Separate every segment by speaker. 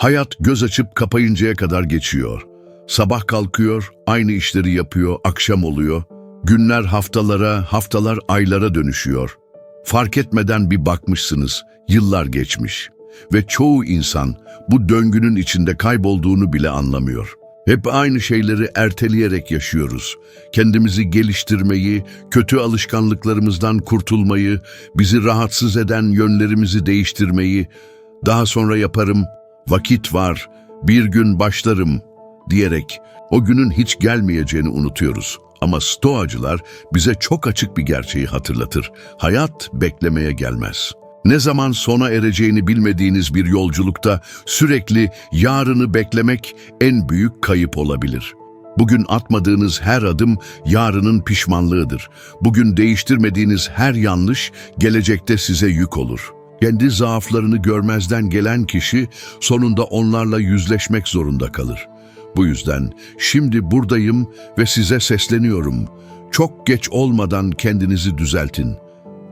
Speaker 1: Hayat göz açıp kapayıncaya kadar geçiyor. Sabah kalkıyor, aynı işleri yapıyor, akşam oluyor. Günler haftalara, haftalar aylara dönüşüyor. Fark etmeden bir bakmışsınız, yıllar geçmiş. Ve çoğu insan bu döngünün içinde kaybolduğunu bile anlamıyor. Hep aynı şeyleri erteleyerek yaşıyoruz. Kendimizi geliştirmeyi, kötü alışkanlıklarımızdan kurtulmayı, bizi rahatsız eden yönlerimizi değiştirmeyi, daha sonra yaparım, vakit var, bir gün başlarım diyerek o günün hiç gelmeyeceğini unutuyoruz. Ama stoacılar bize çok açık bir gerçeği hatırlatır. Hayat beklemeye gelmez. Ne zaman sona ereceğini bilmediğiniz bir yolculukta sürekli yarını beklemek en büyük kayıp olabilir. Bugün atmadığınız her adım yarının pişmanlığıdır. Bugün değiştirmediğiniz her yanlış gelecekte size yük olur. Kendi zaaflarını görmezden gelen kişi sonunda onlarla yüzleşmek zorunda kalır. Bu yüzden şimdi buradayım ve size sesleniyorum. Çok geç olmadan kendinizi düzeltin.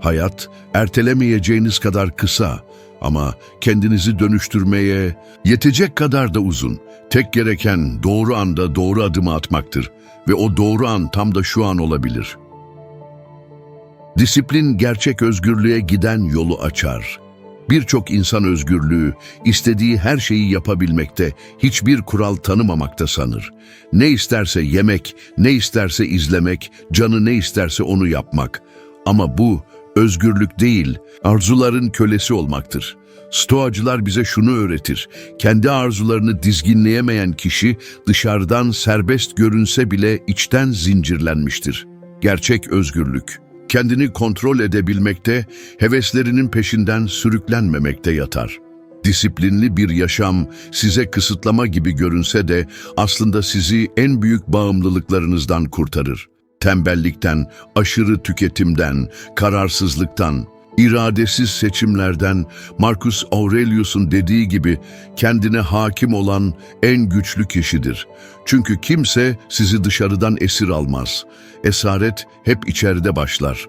Speaker 1: Hayat ertelemeyeceğiniz kadar kısa ama kendinizi dönüştürmeye yetecek kadar da uzun. Tek gereken doğru anda doğru adımı atmaktır ve o doğru an tam da şu an olabilir. Disiplin gerçek özgürlüğe giden yolu açar. Birçok insan özgürlüğü, istediği her şeyi yapabilmekte, hiçbir kural tanımamakta sanır. Ne isterse yemek, ne isterse izlemek, canı ne isterse onu yapmak. Ama bu özgürlük değil, arzuların kölesi olmaktır. Stoacılar bize şunu öğretir. Kendi arzularını dizginleyemeyen kişi dışarıdan serbest görünse bile içten zincirlenmiştir. Gerçek özgürlük kendini kontrol edebilmekte, heveslerinin peşinden sürüklenmemekte yatar. Disiplinli bir yaşam size kısıtlama gibi görünse de aslında sizi en büyük bağımlılıklarınızdan kurtarır. Tembellikten, aşırı tüketimden, kararsızlıktan, iradesiz seçimlerden Marcus Aurelius'un dediği gibi kendine hakim olan en güçlü kişidir. Çünkü kimse sizi dışarıdan esir almaz. Esaret hep içeride başlar.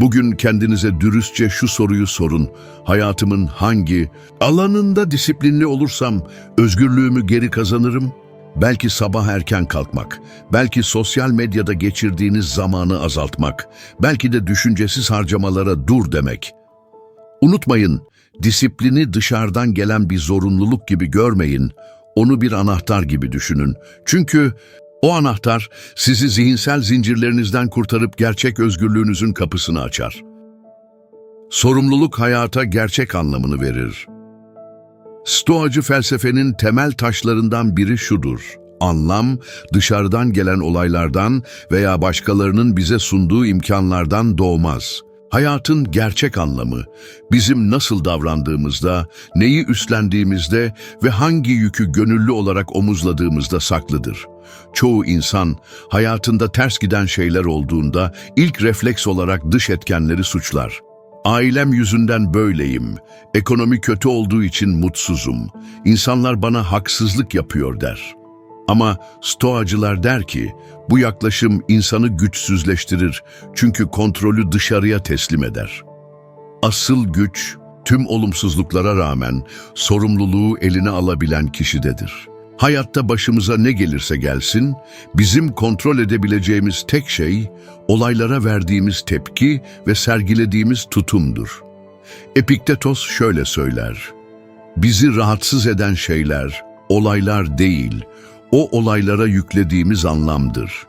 Speaker 1: Bugün kendinize dürüstçe şu soruyu sorun. Hayatımın hangi alanında disiplinli olursam özgürlüğümü geri kazanırım? Belki sabah erken kalkmak, belki sosyal medyada geçirdiğiniz zamanı azaltmak, belki de düşüncesiz harcamalara dur demek. Unutmayın, disiplini dışarıdan gelen bir zorunluluk gibi görmeyin, onu bir anahtar gibi düşünün. Çünkü o anahtar sizi zihinsel zincirlerinizden kurtarıp gerçek özgürlüğünüzün kapısını açar. Sorumluluk hayata gerçek anlamını verir. Stoacı felsefenin temel taşlarından biri şudur. Anlam, dışarıdan gelen olaylardan veya başkalarının bize sunduğu imkanlardan doğmaz. Hayatın gerçek anlamı, bizim nasıl davrandığımızda, neyi üstlendiğimizde ve hangi yükü gönüllü olarak omuzladığımızda saklıdır. Çoğu insan, hayatında ters giden şeyler olduğunda ilk refleks olarak dış etkenleri suçlar. Ailem yüzünden böyleyim, ekonomi kötü olduğu için mutsuzum, insanlar bana haksızlık yapıyor der. Ama stoacılar der ki, bu yaklaşım insanı güçsüzleştirir çünkü kontrolü dışarıya teslim eder. Asıl güç, tüm olumsuzluklara rağmen sorumluluğu eline alabilen kişidedir. Hayatta başımıza ne gelirse gelsin, bizim kontrol edebileceğimiz tek şey, olaylara verdiğimiz tepki ve sergilediğimiz tutumdur. Epiktetos şöyle söyler, Bizi rahatsız eden şeyler, olaylar değil, o olaylara yüklediğimiz anlamdır.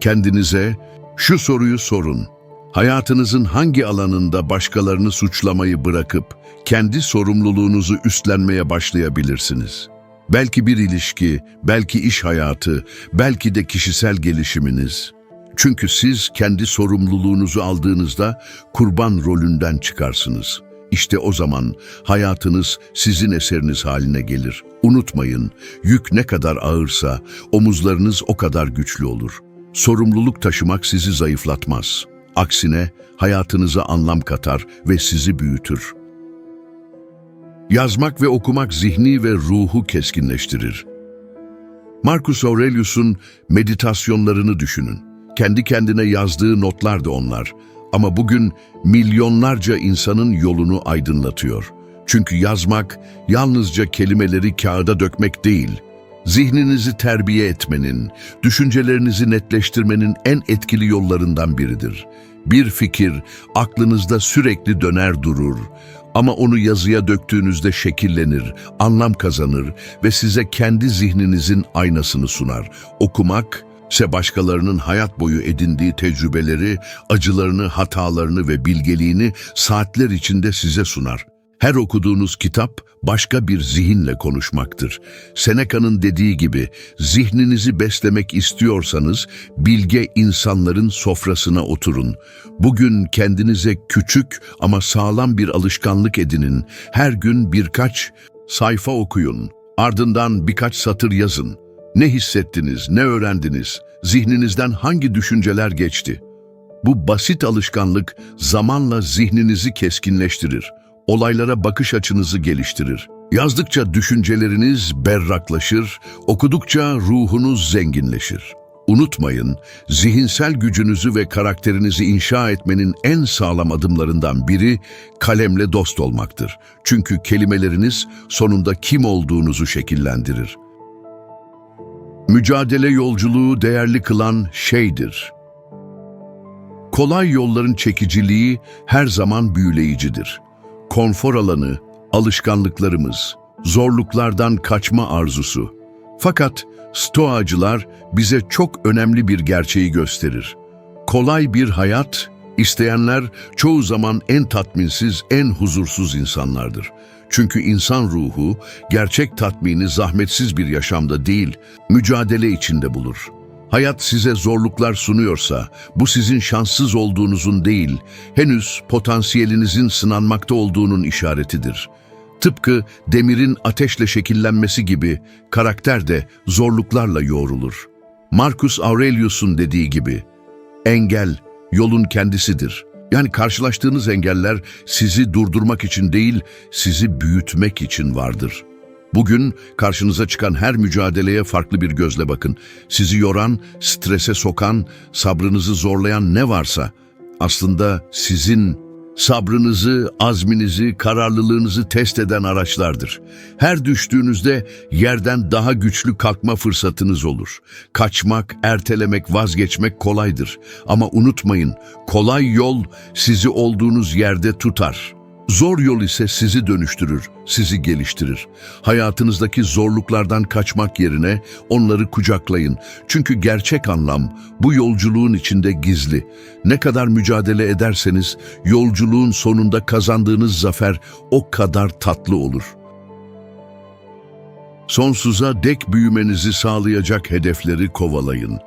Speaker 1: Kendinize şu soruyu sorun. Hayatınızın hangi alanında başkalarını suçlamayı bırakıp kendi sorumluluğunuzu üstlenmeye başlayabilirsiniz? Belki bir ilişki, belki iş hayatı, belki de kişisel gelişiminiz. Çünkü siz kendi sorumluluğunuzu aldığınızda kurban rolünden çıkarsınız.'' İşte o zaman hayatınız sizin eseriniz haline gelir. Unutmayın, yük ne kadar ağırsa omuzlarınız o kadar güçlü olur. Sorumluluk taşımak sizi zayıflatmaz. Aksine hayatınıza anlam katar ve sizi büyütür. Yazmak ve okumak zihni ve ruhu keskinleştirir. Marcus Aurelius'un meditasyonlarını düşünün. Kendi kendine yazdığı notlar da onlar. Ama bugün milyonlarca insanın yolunu aydınlatıyor. Çünkü yazmak yalnızca kelimeleri kağıda dökmek değil, zihninizi terbiye etmenin, düşüncelerinizi netleştirmenin en etkili yollarından biridir. Bir fikir aklınızda sürekli döner durur ama onu yazıya döktüğünüzde şekillenir, anlam kazanır ve size kendi zihninizin aynasını sunar. Okumak ise başkalarının hayat boyu edindiği tecrübeleri, acılarını, hatalarını ve bilgeliğini saatler içinde size sunar. Her okuduğunuz kitap başka bir zihinle konuşmaktır. Seneca'nın dediği gibi zihninizi beslemek istiyorsanız bilge insanların sofrasına oturun. Bugün kendinize küçük ama sağlam bir alışkanlık edinin. Her gün birkaç sayfa okuyun. Ardından birkaç satır yazın. Ne hissettiniz, ne öğrendiniz, zihninizden hangi düşünceler geçti? Bu basit alışkanlık zamanla zihninizi keskinleştirir olaylara bakış açınızı geliştirir. Yazdıkça düşünceleriniz berraklaşır, okudukça ruhunuz zenginleşir. Unutmayın, zihinsel gücünüzü ve karakterinizi inşa etmenin en sağlam adımlarından biri kalemle dost olmaktır. Çünkü kelimeleriniz sonunda kim olduğunuzu şekillendirir. Mücadele yolculuğu değerli kılan şeydir. Kolay yolların çekiciliği her zaman büyüleyicidir konfor alanı, alışkanlıklarımız, zorluklardan kaçma arzusu. Fakat stoacılar bize çok önemli bir gerçeği gösterir. Kolay bir hayat, isteyenler çoğu zaman en tatminsiz, en huzursuz insanlardır. Çünkü insan ruhu gerçek tatmini zahmetsiz bir yaşamda değil, mücadele içinde bulur. Hayat size zorluklar sunuyorsa, bu sizin şanssız olduğunuzun değil, henüz potansiyelinizin sınanmakta olduğunun işaretidir. Tıpkı demirin ateşle şekillenmesi gibi, karakter de zorluklarla yoğrulur. Marcus Aurelius'un dediği gibi, engel yolun kendisidir. Yani karşılaştığınız engeller sizi durdurmak için değil, sizi büyütmek için vardır.'' Bugün karşınıza çıkan her mücadeleye farklı bir gözle bakın. Sizi yoran, strese sokan, sabrınızı zorlayan ne varsa aslında sizin sabrınızı, azminizi, kararlılığınızı test eden araçlardır. Her düştüğünüzde yerden daha güçlü kalkma fırsatınız olur. Kaçmak, ertelemek, vazgeçmek kolaydır. Ama unutmayın, kolay yol sizi olduğunuz yerde tutar.'' Zor yol ise sizi dönüştürür, sizi geliştirir. Hayatınızdaki zorluklardan kaçmak yerine onları kucaklayın. Çünkü gerçek anlam bu yolculuğun içinde gizli. Ne kadar mücadele ederseniz yolculuğun sonunda kazandığınız zafer o kadar tatlı olur. Sonsuza dek büyümenizi sağlayacak hedefleri kovalayın.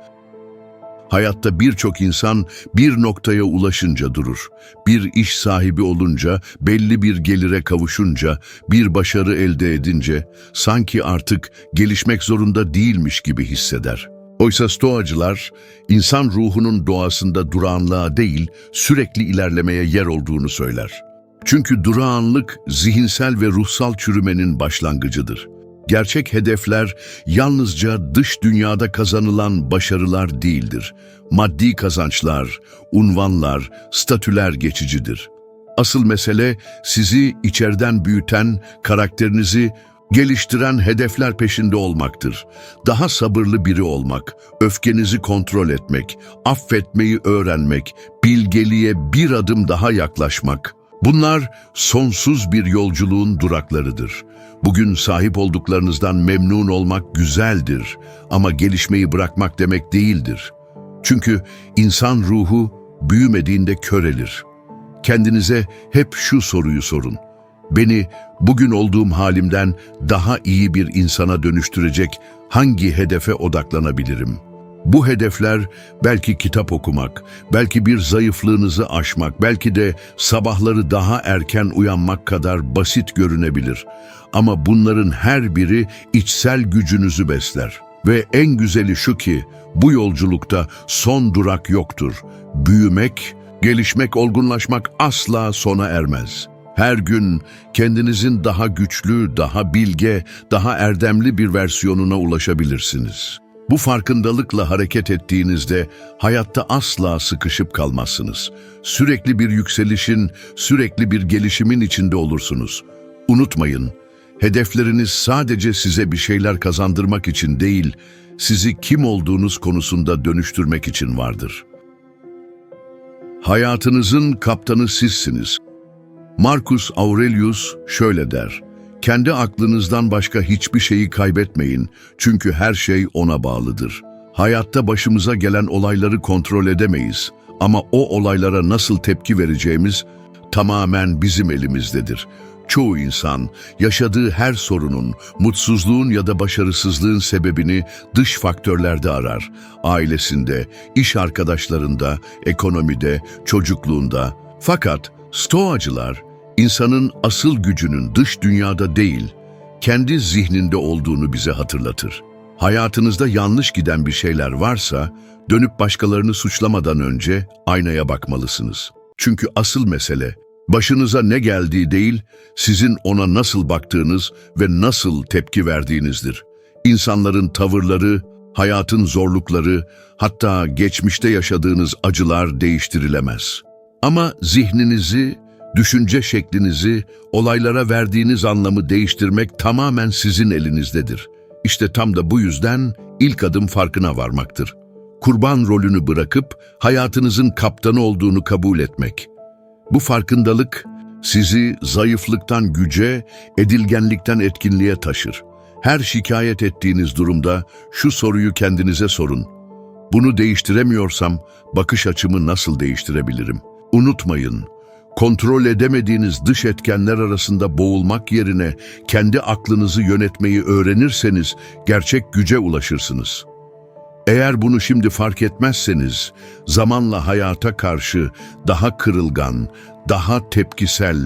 Speaker 1: Hayatta birçok insan bir noktaya ulaşınca durur. Bir iş sahibi olunca, belli bir gelire kavuşunca, bir başarı elde edince sanki artık gelişmek zorunda değilmiş gibi hisseder. Oysa stoacılar, insan ruhunun doğasında durağanlığa değil, sürekli ilerlemeye yer olduğunu söyler. Çünkü durağanlık zihinsel ve ruhsal çürümenin başlangıcıdır. Gerçek hedefler yalnızca dış dünyada kazanılan başarılar değildir. Maddi kazançlar, unvanlar, statüler geçicidir. Asıl mesele sizi içeriden büyüten, karakterinizi geliştiren hedefler peşinde olmaktır. Daha sabırlı biri olmak, öfkenizi kontrol etmek, affetmeyi öğrenmek, bilgeliğe bir adım daha yaklaşmak. Bunlar sonsuz bir yolculuğun duraklarıdır. Bugün sahip olduklarınızdan memnun olmak güzeldir ama gelişmeyi bırakmak demek değildir. Çünkü insan ruhu büyümediğinde körelir. Kendinize hep şu soruyu sorun. Beni bugün olduğum halimden daha iyi bir insana dönüştürecek hangi hedefe odaklanabilirim?'' Bu hedefler belki kitap okumak, belki bir zayıflığınızı aşmak, belki de sabahları daha erken uyanmak kadar basit görünebilir. Ama bunların her biri içsel gücünüzü besler. Ve en güzeli şu ki bu yolculukta son durak yoktur. Büyümek, gelişmek, olgunlaşmak asla sona ermez. Her gün kendinizin daha güçlü, daha bilge, daha erdemli bir versiyonuna ulaşabilirsiniz.'' Bu farkındalıkla hareket ettiğinizde hayatta asla sıkışıp kalmazsınız. Sürekli bir yükselişin, sürekli bir gelişimin içinde olursunuz. Unutmayın, hedefleriniz sadece size bir şeyler kazandırmak için değil, sizi kim olduğunuz konusunda dönüştürmek için vardır. Hayatınızın kaptanı sizsiniz. Marcus Aurelius şöyle der, kendi aklınızdan başka hiçbir şeyi kaybetmeyin çünkü her şey ona bağlıdır. Hayatta başımıza gelen olayları kontrol edemeyiz ama o olaylara nasıl tepki vereceğimiz tamamen bizim elimizdedir. Çoğu insan yaşadığı her sorunun, mutsuzluğun ya da başarısızlığın sebebini dış faktörlerde arar. Ailesinde, iş arkadaşlarında, ekonomide, çocukluğunda. Fakat Stoacılar insanın asıl gücünün dış dünyada değil, kendi zihninde olduğunu bize hatırlatır. Hayatınızda yanlış giden bir şeyler varsa, dönüp başkalarını suçlamadan önce aynaya bakmalısınız. Çünkü asıl mesele, başınıza ne geldiği değil, sizin ona nasıl baktığınız ve nasıl tepki verdiğinizdir. İnsanların tavırları, hayatın zorlukları, hatta geçmişte yaşadığınız acılar değiştirilemez. Ama zihninizi, düşünce şeklinizi, olaylara verdiğiniz anlamı değiştirmek tamamen sizin elinizdedir. İşte tam da bu yüzden ilk adım farkına varmaktır. Kurban rolünü bırakıp hayatınızın kaptanı olduğunu kabul etmek. Bu farkındalık sizi zayıflıktan güce, edilgenlikten etkinliğe taşır. Her şikayet ettiğiniz durumda şu soruyu kendinize sorun. Bunu değiştiremiyorsam bakış açımı nasıl değiştirebilirim? Unutmayın, kontrol edemediğiniz dış etkenler arasında boğulmak yerine kendi aklınızı yönetmeyi öğrenirseniz gerçek güce ulaşırsınız. Eğer bunu şimdi fark etmezseniz, zamanla hayata karşı daha kırılgan, daha tepkisel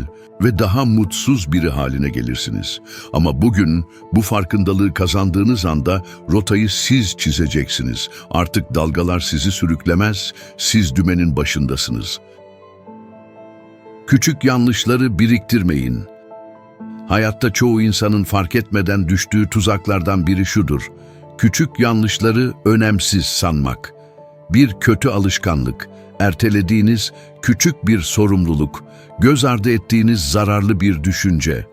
Speaker 1: ve daha mutsuz biri haline gelirsiniz. Ama bugün bu farkındalığı kazandığınız anda rotayı siz çizeceksiniz. Artık dalgalar sizi sürüklemez, siz dümenin başındasınız. Küçük yanlışları biriktirmeyin. Hayatta çoğu insanın fark etmeden düştüğü tuzaklardan biri şudur. Küçük yanlışları önemsiz sanmak. Bir kötü alışkanlık, ertelediğiniz küçük bir sorumluluk, göz ardı ettiğiniz zararlı bir düşünce.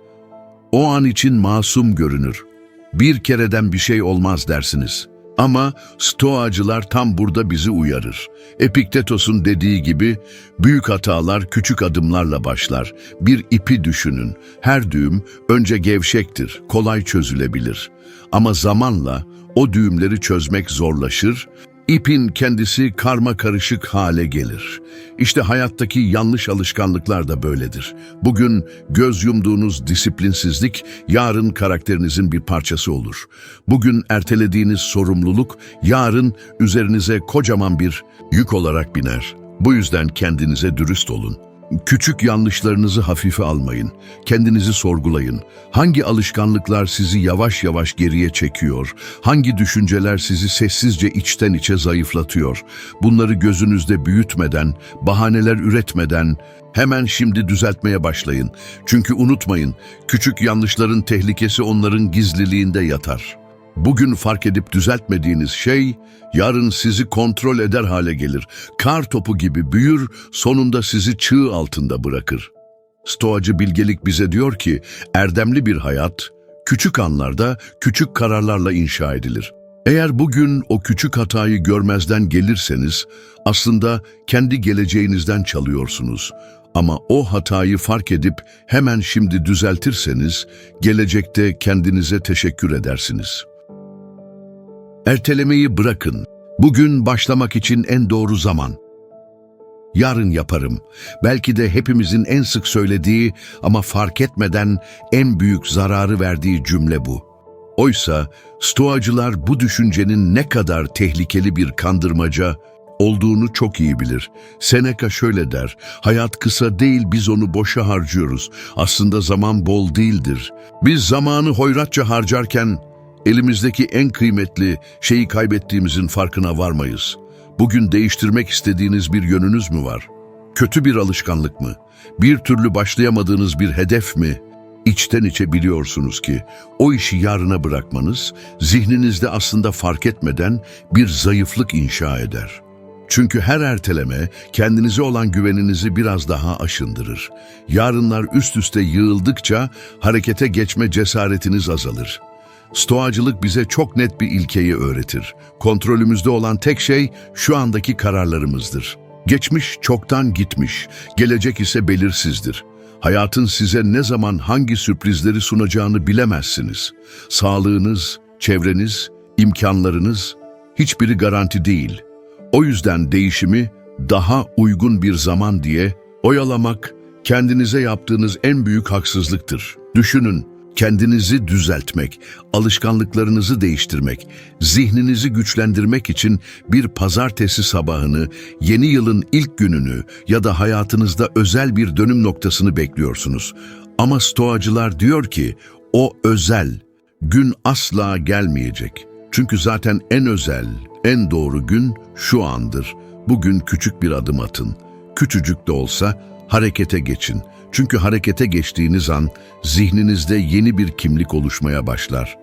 Speaker 1: O an için masum görünür. Bir kereden bir şey olmaz dersiniz. Ama Stoacılar tam burada bizi uyarır. Epiktetos'un dediği gibi büyük hatalar küçük adımlarla başlar. Bir ipi düşünün. Her düğüm önce gevşektir, kolay çözülebilir. Ama zamanla o düğümleri çözmek zorlaşır, ipin kendisi karma karışık hale gelir. İşte hayattaki yanlış alışkanlıklar da böyledir. Bugün göz yumduğunuz disiplinsizlik yarın karakterinizin bir parçası olur. Bugün ertelediğiniz sorumluluk yarın üzerinize kocaman bir yük olarak biner. Bu yüzden kendinize dürüst olun. Küçük yanlışlarınızı hafife almayın. Kendinizi sorgulayın. Hangi alışkanlıklar sizi yavaş yavaş geriye çekiyor? Hangi düşünceler sizi sessizce içten içe zayıflatıyor? Bunları gözünüzde büyütmeden, bahaneler üretmeden hemen şimdi düzeltmeye başlayın. Çünkü unutmayın, küçük yanlışların tehlikesi onların gizliliğinde yatar. Bugün fark edip düzeltmediğiniz şey, yarın sizi kontrol eder hale gelir. Kar topu gibi büyür, sonunda sizi çığ altında bırakır. Stoacı bilgelik bize diyor ki, erdemli bir hayat, küçük anlarda, küçük kararlarla inşa edilir. Eğer bugün o küçük hatayı görmezden gelirseniz, aslında kendi geleceğinizden çalıyorsunuz. Ama o hatayı fark edip hemen şimdi düzeltirseniz, gelecekte kendinize teşekkür edersiniz.'' Ertelemeyi bırakın. Bugün başlamak için en doğru zaman. Yarın yaparım. Belki de hepimizin en sık söylediği ama fark etmeden en büyük zararı verdiği cümle bu. Oysa Stoacılar bu düşüncenin ne kadar tehlikeli bir kandırmaca olduğunu çok iyi bilir. Seneca şöyle der, hayat kısa değil biz onu boşa harcıyoruz. Aslında zaman bol değildir. Biz zamanı hoyratça harcarken elimizdeki en kıymetli şeyi kaybettiğimizin farkına varmayız. Bugün değiştirmek istediğiniz bir yönünüz mü var? Kötü bir alışkanlık mı? Bir türlü başlayamadığınız bir hedef mi? İçten içe biliyorsunuz ki o işi yarına bırakmanız zihninizde aslında fark etmeden bir zayıflık inşa eder. Çünkü her erteleme kendinize olan güveninizi biraz daha aşındırır. Yarınlar üst üste yığıldıkça harekete geçme cesaretiniz azalır. Stoacılık bize çok net bir ilkeyi öğretir. Kontrolümüzde olan tek şey şu andaki kararlarımızdır. Geçmiş çoktan gitmiş, gelecek ise belirsizdir. Hayatın size ne zaman hangi sürprizleri sunacağını bilemezsiniz. Sağlığınız, çevreniz, imkanlarınız hiçbiri garanti değil. O yüzden değişimi daha uygun bir zaman diye oyalamak kendinize yaptığınız en büyük haksızlıktır. Düşünün, kendinizi düzeltmek, alışkanlıklarınızı değiştirmek, zihninizi güçlendirmek için bir pazartesi sabahını, yeni yılın ilk gününü ya da hayatınızda özel bir dönüm noktasını bekliyorsunuz. Ama stoacılar diyor ki o özel gün asla gelmeyecek. Çünkü zaten en özel, en doğru gün şu andır. Bugün küçük bir adım atın. Küçücük de olsa harekete geçin. Çünkü harekete geçtiğiniz an zihninizde yeni bir kimlik oluşmaya başlar.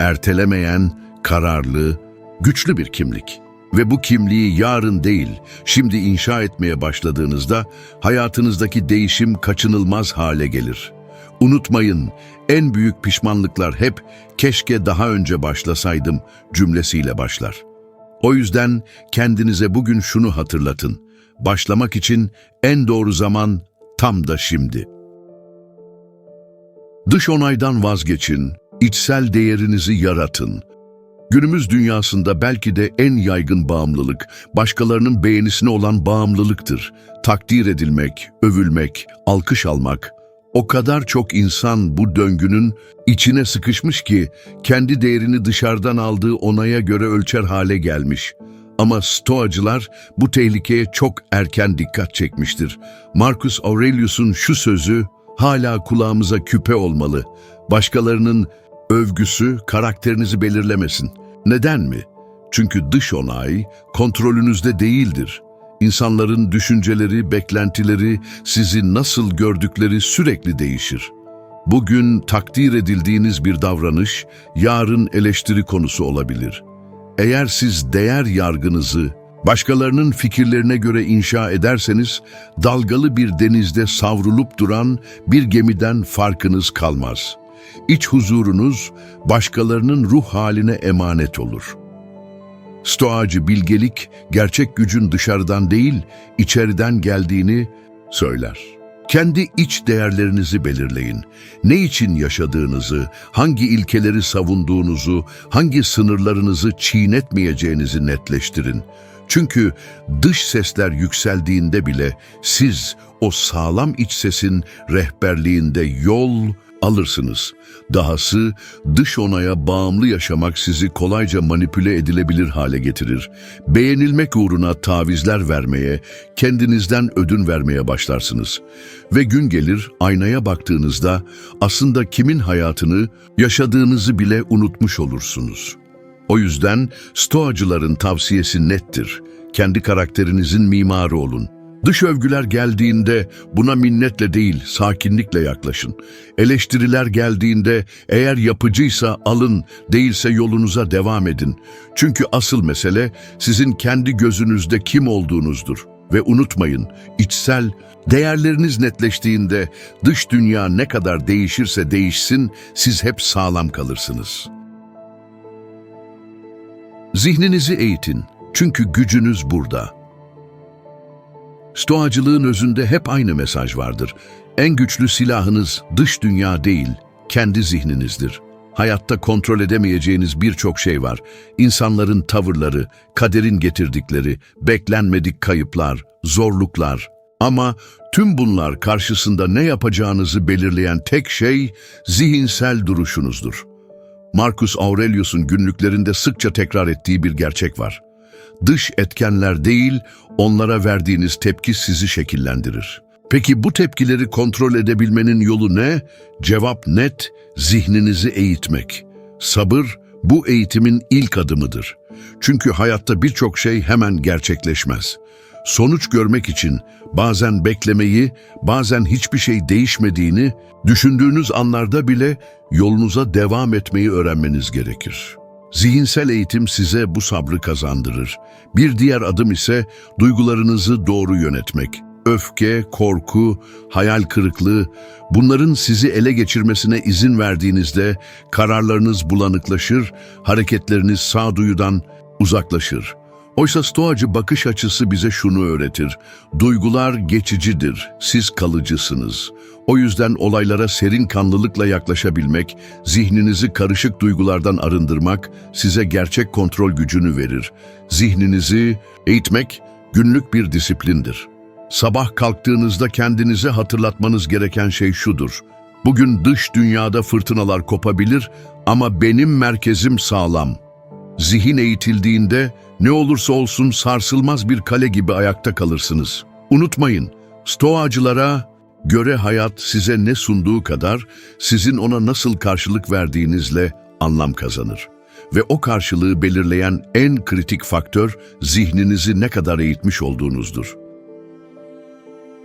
Speaker 1: Ertelemeyen, kararlı, güçlü bir kimlik. Ve bu kimliği yarın değil, şimdi inşa etmeye başladığınızda hayatınızdaki değişim kaçınılmaz hale gelir. Unutmayın, en büyük pişmanlıklar hep keşke daha önce başlasaydım cümlesiyle başlar. O yüzden kendinize bugün şunu hatırlatın. Başlamak için en doğru zaman tam da şimdi. Dış onaydan vazgeçin, içsel değerinizi yaratın. Günümüz dünyasında belki de en yaygın bağımlılık, başkalarının beğenisine olan bağımlılıktır. Takdir edilmek, övülmek, alkış almak. O kadar çok insan bu döngünün içine sıkışmış ki kendi değerini dışarıdan aldığı onaya göre ölçer hale gelmiş. Ama Stoacılar bu tehlikeye çok erken dikkat çekmiştir. Marcus Aurelius'un şu sözü hala kulağımıza küpe olmalı. Başkalarının övgüsü karakterinizi belirlemesin. Neden mi? Çünkü dış onay kontrolünüzde değildir. İnsanların düşünceleri, beklentileri, sizi nasıl gördükleri sürekli değişir. Bugün takdir edildiğiniz bir davranış, yarın eleştiri konusu olabilir. Eğer siz değer yargınızı başkalarının fikirlerine göre inşa ederseniz, dalgalı bir denizde savrulup duran bir gemiden farkınız kalmaz. İç huzurunuz başkalarının ruh haline emanet olur.'' Stoacı bilgelik, gerçek gücün dışarıdan değil, içeriden geldiğini söyler. Kendi iç değerlerinizi belirleyin. Ne için yaşadığınızı, hangi ilkeleri savunduğunuzu, hangi sınırlarınızı çiğnetmeyeceğinizi netleştirin. Çünkü dış sesler yükseldiğinde bile siz o sağlam iç sesin rehberliğinde yol alırsınız. Dahası dış onaya bağımlı yaşamak sizi kolayca manipüle edilebilir hale getirir. Beğenilmek uğruna tavizler vermeye, kendinizden ödün vermeye başlarsınız. Ve gün gelir aynaya baktığınızda aslında kimin hayatını yaşadığınızı bile unutmuş olursunuz. O yüzden stoacıların tavsiyesi nettir. Kendi karakterinizin mimarı olun. Dış övgüler geldiğinde buna minnetle değil, sakinlikle yaklaşın. Eleştiriler geldiğinde eğer yapıcıysa alın, değilse yolunuza devam edin. Çünkü asıl mesele sizin kendi gözünüzde kim olduğunuzdur. Ve unutmayın, içsel değerleriniz netleştiğinde dış dünya ne kadar değişirse değişsin, siz hep sağlam kalırsınız. Zihninizi eğitin. Çünkü gücünüz burada. Stoacılığın özünde hep aynı mesaj vardır. En güçlü silahınız dış dünya değil, kendi zihninizdir. Hayatta kontrol edemeyeceğiniz birçok şey var. İnsanların tavırları, kaderin getirdikleri, beklenmedik kayıplar, zorluklar. Ama tüm bunlar karşısında ne yapacağınızı belirleyen tek şey zihinsel duruşunuzdur. Marcus Aurelius'un günlüklerinde sıkça tekrar ettiği bir gerçek var. Dış etkenler değil, onlara verdiğiniz tepki sizi şekillendirir. Peki bu tepkileri kontrol edebilmenin yolu ne? Cevap net, zihninizi eğitmek. Sabır, bu eğitimin ilk adımıdır. Çünkü hayatta birçok şey hemen gerçekleşmez. Sonuç görmek için bazen beklemeyi, bazen hiçbir şey değişmediğini, düşündüğünüz anlarda bile yolunuza devam etmeyi öğrenmeniz gerekir. Zihinsel eğitim size bu sabrı kazandırır. Bir diğer adım ise duygularınızı doğru yönetmek. Öfke, korku, hayal kırıklığı, bunların sizi ele geçirmesine izin verdiğinizde kararlarınız bulanıklaşır, hareketleriniz sağduyudan uzaklaşır. Oysa stoacı bakış açısı bize şunu öğretir. Duygular geçicidir, siz kalıcısınız. O yüzden olaylara serin kanlılıkla yaklaşabilmek, zihninizi karışık duygulardan arındırmak size gerçek kontrol gücünü verir. Zihninizi eğitmek günlük bir disiplindir. Sabah kalktığınızda kendinize hatırlatmanız gereken şey şudur. Bugün dış dünyada fırtınalar kopabilir ama benim merkezim sağlam. Zihin eğitildiğinde ne olursa olsun sarsılmaz bir kale gibi ayakta kalırsınız. Unutmayın, stoacılara göre hayat size ne sunduğu kadar sizin ona nasıl karşılık verdiğinizle anlam kazanır. Ve o karşılığı belirleyen en kritik faktör zihninizi ne kadar eğitmiş olduğunuzdur.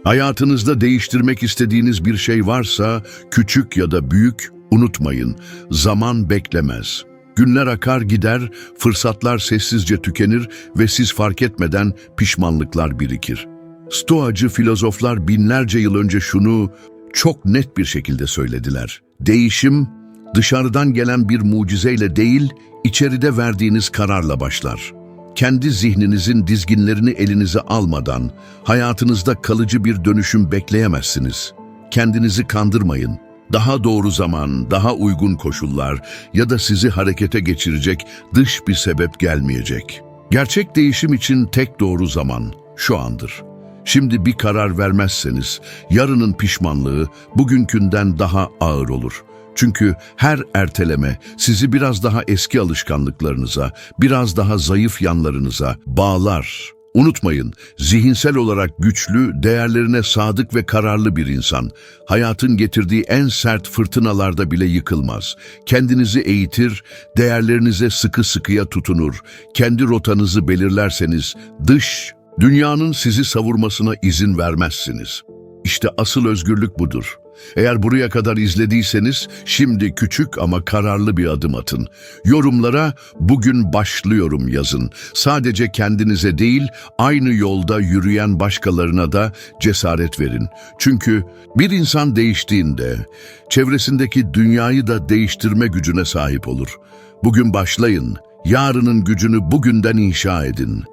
Speaker 1: Hayatınızda değiştirmek istediğiniz bir şey varsa, küçük ya da büyük, unutmayın, zaman beklemez. Günler akar gider, fırsatlar sessizce tükenir ve siz fark etmeden pişmanlıklar birikir. Stoacı filozoflar binlerce yıl önce şunu çok net bir şekilde söylediler. Değişim, dışarıdan gelen bir mucizeyle değil, içeride verdiğiniz kararla başlar. Kendi zihninizin dizginlerini elinize almadan hayatınızda kalıcı bir dönüşüm bekleyemezsiniz. Kendinizi kandırmayın. Daha doğru zaman, daha uygun koşullar ya da sizi harekete geçirecek dış bir sebep gelmeyecek. Gerçek değişim için tek doğru zaman şu andır. Şimdi bir karar vermezseniz yarının pişmanlığı bugünkünden daha ağır olur. Çünkü her erteleme sizi biraz daha eski alışkanlıklarınıza, biraz daha zayıf yanlarınıza bağlar. Unutmayın, zihinsel olarak güçlü, değerlerine sadık ve kararlı bir insan, hayatın getirdiği en sert fırtınalarda bile yıkılmaz. Kendinizi eğitir, değerlerinize sıkı sıkıya tutunur. Kendi rotanızı belirlerseniz, dış, dünyanın sizi savurmasına izin vermezsiniz. İşte asıl özgürlük budur. Eğer buraya kadar izlediyseniz şimdi küçük ama kararlı bir adım atın. Yorumlara bugün başlıyorum yazın. Sadece kendinize değil aynı yolda yürüyen başkalarına da cesaret verin. Çünkü bir insan değiştiğinde çevresindeki dünyayı da değiştirme gücüne sahip olur. Bugün başlayın. Yarının gücünü bugünden inşa edin.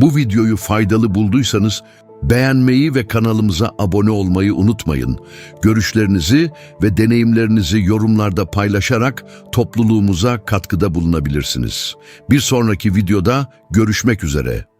Speaker 1: Bu videoyu faydalı bulduysanız beğenmeyi ve kanalımıza abone olmayı unutmayın. Görüşlerinizi ve deneyimlerinizi yorumlarda paylaşarak topluluğumuza katkıda bulunabilirsiniz. Bir sonraki videoda görüşmek üzere.